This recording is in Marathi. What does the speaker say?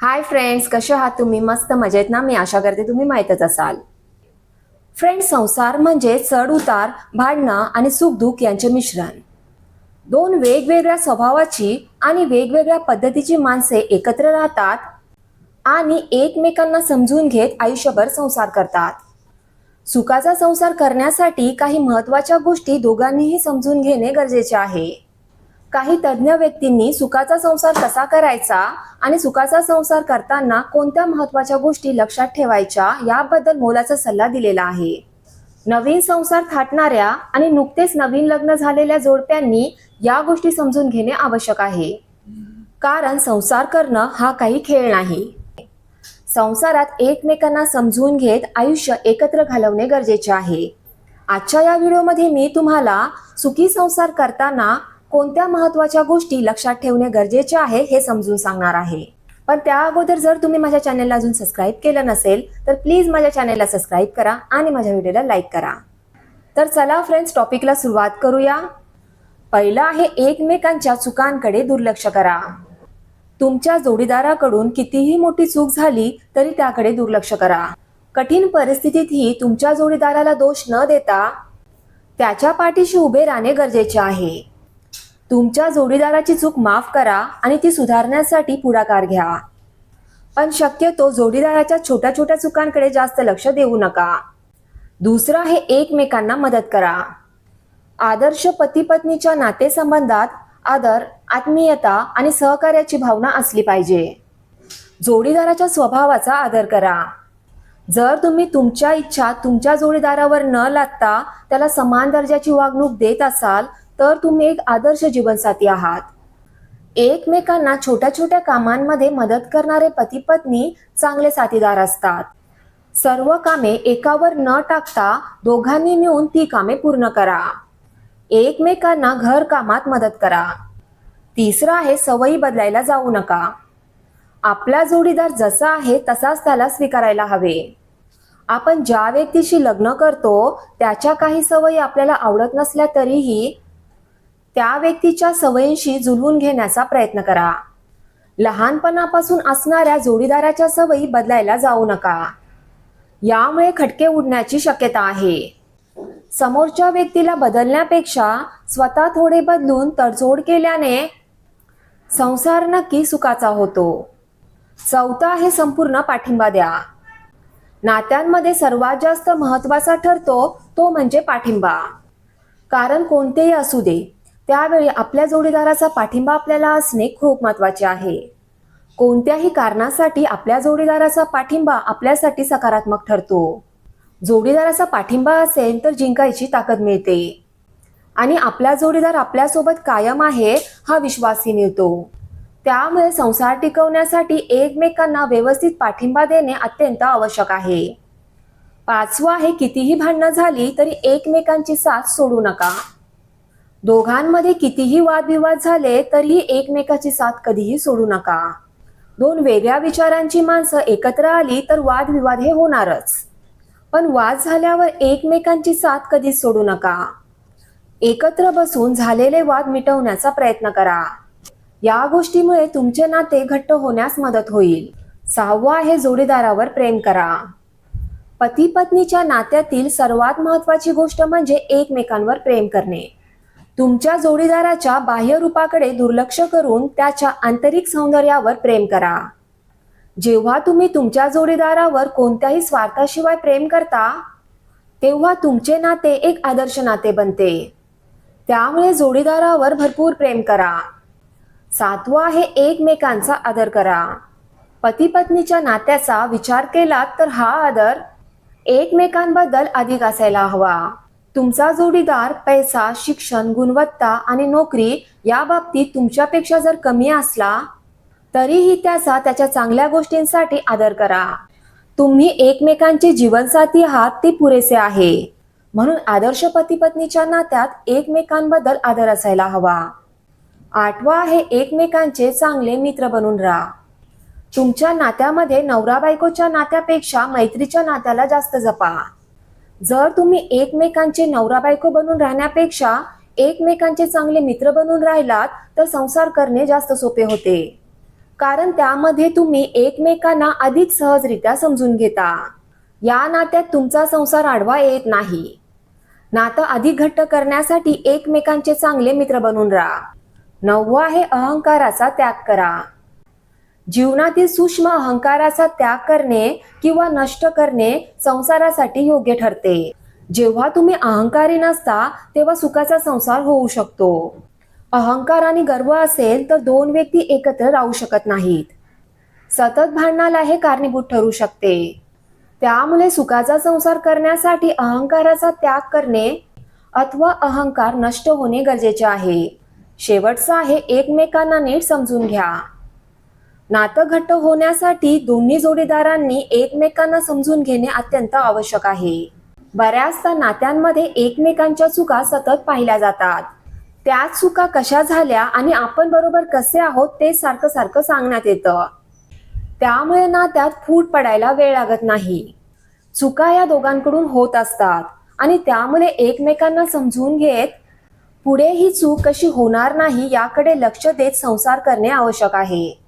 हाय फ्रेंड्स कसे आहात तुम्ही? मस्त मजेत ना? मी आशा करते तुम्ही माहीतच असाल. फ्रेंड्स संसार म्हणजे चढ उतार भांडणं आणि सुखदुःख यांचे मिश्रण. दोन वेगवेगळ्या स्वभावाची आणि वेगवेगळ्या पद्धतीची माणसे एकत्र राहतात आणि एकमेकांना समजून घेत आयुष्यभर संसार करतात. सुखाचा संसार करण्यासाठी काही महत्त्वाच्या गोष्टी दोघांनीही समजून घेणे गरजेचे आहे. काही तज्ज्ञ व्यक्तींनी सुखाचा संसार कसा करायचा आणि सुखाचा संसार करताना कोणत्या महत्त्वाच्या गोष्टी लक्षात ठेवायच्या याबद्दल मोलाचा सल्ला दिलेला आहे. नवीन संसार थाटणाऱ्या आणि नुकतेच नवीन लग्न झालेल्या जोडप्यांनी या गोष्टी समजून घेणे आवश्यक आहे. कारण संसार करणं हा काही खेळ नाही. संसारात एकमेकांना समजून घेत आयुष्य एकत्र घालवणे गरजेचे आहे. आजच्या या व्हिडिओमध्ये मी तुम्हाला सुखी संसार करताना कोणत्या महत्त्वाच्या गोष्टी लक्षात ठेवणे गरजेचे आहे हे समजून सांगणार आहे. पण त्या अगोदर जर तुम्ही माझ्या चॅनलला अजून सबस्क्राईब केलं नसेल तर प्लीज माझ्या चॅनलला सबस्क्राईब करा आणि माझ्या व्हिडिओला लाईक करा. तर चला फ्रेंड्स टॉपिकला सुरुवात करूया. पहिलं आहे एकमेकांच्या चुकांकडे दुर्लक्ष करा. तुमच्या जोडीदाराकडून कितीही मोठी चूक झाली तरी त्याकडे दुर्लक्ष करा. कठीण परिस्थितीतही तुमच्या जोडीदाराला दोष न देता त्याच्या पाठीशी उभे राहणे गरजेचे आहे. तुमच्या जोडीदाराची चूक माफ करा आणि ती सुधारण्यासाठी पुढाकार घ्या. पण शक्यतो जोडीदाराच्या छोट्या छोट्या चुकांकडे जास्त लक्ष देऊ नका. दुसरं हे एकमेकांना मदत करा. आदर्श पती पत्नीच्या नातेसंबंधात आदर आत्मीयता आणि सहकार्याची भावना असली पाहिजे. जोडीदाराच्या स्वभावाचा आदर करा. जर तुम्ही तुमच्या इच्छा तुमच्या जोडीदारावर न लादता त्याला समान दर्जाची वागणूक देत असाल तर तुम्ही एक आदर्श जीवनसाथी आहात. एकमेकांना छोट्या छोट्या कामांमध्ये मदत करणारे पती पत्नी चांगले साथीदार असतात. सर्व कामे एकावर न टाकता दोघांनी मिळून ती कामे पूर्ण करा. एकमेकांना घर कामात मदत करा. तिसरं आहे सवयी बदलायला जाऊ नका. आपला जोडीदार जसा आहे तसाच त्याला स्वीकारायला हवे. आपण ज्या व्यक्तीशी लग्न करतो त्याच्या काही सवयी आपल्याला आवडत नसल्या तरीही त्या व्यक्तीच्या सवयींशी जुळवून घेण्याचा प्रयत्न करा. लहानपणापासून असणाऱ्या जोडीदाराच्या सवयी बदलायला जाऊ नका. यामुळे खटके उडण्याची शक्यता आहे. समोरच्या व्यक्तीला बदलण्यापेक्षा स्वतः थोडे बदलून तडजोड केल्याने संसार नक्की सुखाचा होतो. चौथा आहे संपूर्ण पाठिंबा द्या. नात्यांमध्ये सर्वात जास्त महत्त्वाचा ठरतो तो म्हणजे पाठिंबा. कारण कोणतेही असू दे त्यावेळी आपल्या जोडीदाराचा पाठिंबा आपल्याला असणे खूप महत्त्वाचे आहे. कोणत्याही कारणासाठी आपल्या जोडीदाराचा पाठिंबा आपल्यासाठी सकारात्मक ठरतो. जोडीदाराचा पाठिंबा असेल तर जिंकायची ताकद मिळते. आणि आपला जोडीदार आपल्यासोबत कायम आहे हा विश्वासही मिळतो. त्यामुळे संसार टिकवण्यासाठी एकमेकांना व्यवस्थित पाठिंबा देणे अत्यंत आवश्यक आहे. पाचवं आहे कितीही भांडणं झाली तरी एकमेकांची साथ सोडू नका. दोघांमध्ये कितीही वादविवाद झाले तरीही एकमेकाची साथ कधीही सोडू नका. दोन वेगळ्या विचारांची माणसं एकत्र आली तर वादविवाद हे होणारच. पण वाद झाल्यावर एकमेकांची साथ कधीच सोडू नका. एकत्र बसून झालेले वाद मिटवण्याचा प्रयत्न करा. या गोष्टीमुळे तुमचे नाते घट्ट होण्यास मदत होईल. सहावं आहे जोडीदारावर प्रेम करा. पती पत्नीच्या नात्यातील सर्वात महत्वाची गोष्ट म्हणजे एकमेकांवर प्रेम करणे. तुमच्या जोडीदाराच्या बाह्य रूपाकडे दुर्लक्ष करून त्याच्या आंतरिक सौंदर्यावर प्रेम करा. जेव्हा तुम्ही तुमच्या जोडीदारावर कोणत्याही स्वार्थाशिवाय प्रेम करता तेव्हा तुमचे नाते एक आदर्श नाते बनते. त्यामुळे जोडीदारावर भरपूर प्रेम करा. सातवा आहे एकमेकांचा आदर करा. पती पत्नीच्या नात्याचा विचार केला तर हा आदर एकमेकांबद्दल अधिक असायला हवा. तुमचा जोडीदार पैसा शिक्षण गुणवत्ता आणि नोकरी या बाबतीत तुमच्यापेक्षा जर कमी असला तरीही त्याचा त्याच्या चांगल्या गोष्टींसाठी आदर करा. तुम्ही एकमेकांचे जीवनसाथी आहात ते पुरेसे आहे. म्हणून आदर्श पती पत्नीच्या नात्यात एकमेकांबद्दल आदर असायला हवा. आठवा आहे एकमेकांचे चांगले मित्र बनून राहा. तुमच्या नात्यामध्ये नवरा बायकोच्या नात्यापेक्षा मैत्रीच्या नात्याला जास्त जपा. जर तुम्ही एकमेकांचे नवरा बायको बनून राहण्यापेक्षा एकमेकांचे चांगले मित्र बनून राहिलात तर संसार करणे जास्त सोपे होते. कारण त्यामध्ये तुम्ही एकमेकांना अधिक सहजरित्या समजून घेता. या नात्यात तुमचा संसार आडवा येत नाही. नातं अधिक घट्ट करण्यासाठी एकमेकांचे चांगले मित्र बनून राहा. नववा आहे अहंकाराचा त्याग करा. जीवनातील सूक्ष्म अहंकाराचा त्याग करणे किंवा नष्ट करणे संसारासाठी योग्य ठरते. जेव्हा तुम्ही अहंकारी नसता तेव्हा सुखाचा संसार होऊ शकतो. अहंकार आणि गर्व असेल तर दोन व्यक्ती एकत्र राहू शकत नाहीत. सतत भांडणाला हे कारणीभूत ठरू शकते. त्यामुळे सुखाचा संसार करण्यासाठी अहंकाराचा त्याग करणे अथवा अहंकार नष्ट होणे गरजेचे आहे. शेवटचं आहे एकमेकांना नीट समजून घ्या. नातं घट्ट होण्यासाठी दोन्ही जोडीदारांनी एकमेकांना समजून घेणे अत्यंत आवश्यक आहे. बऱ्याचदा नात्यांमध्ये एकमेकांच्या चुका सतत पाहिल्या जातात. त्या चुका कशा झाल्या आणि आपण बरोबर कसे आहोत ते सारखं सारखं सांगण्यात येतं. त्यामुळे नात्यात फूट पडायला वेळ लागत नाही. चुका या दोघांकडून होत असतात आणि त्यामुळे एकमेकांना समजून घेत पुढे ही चूक कशी होणार नाही याकडे लक्ष देत संसार करणे आवश्यक आहे.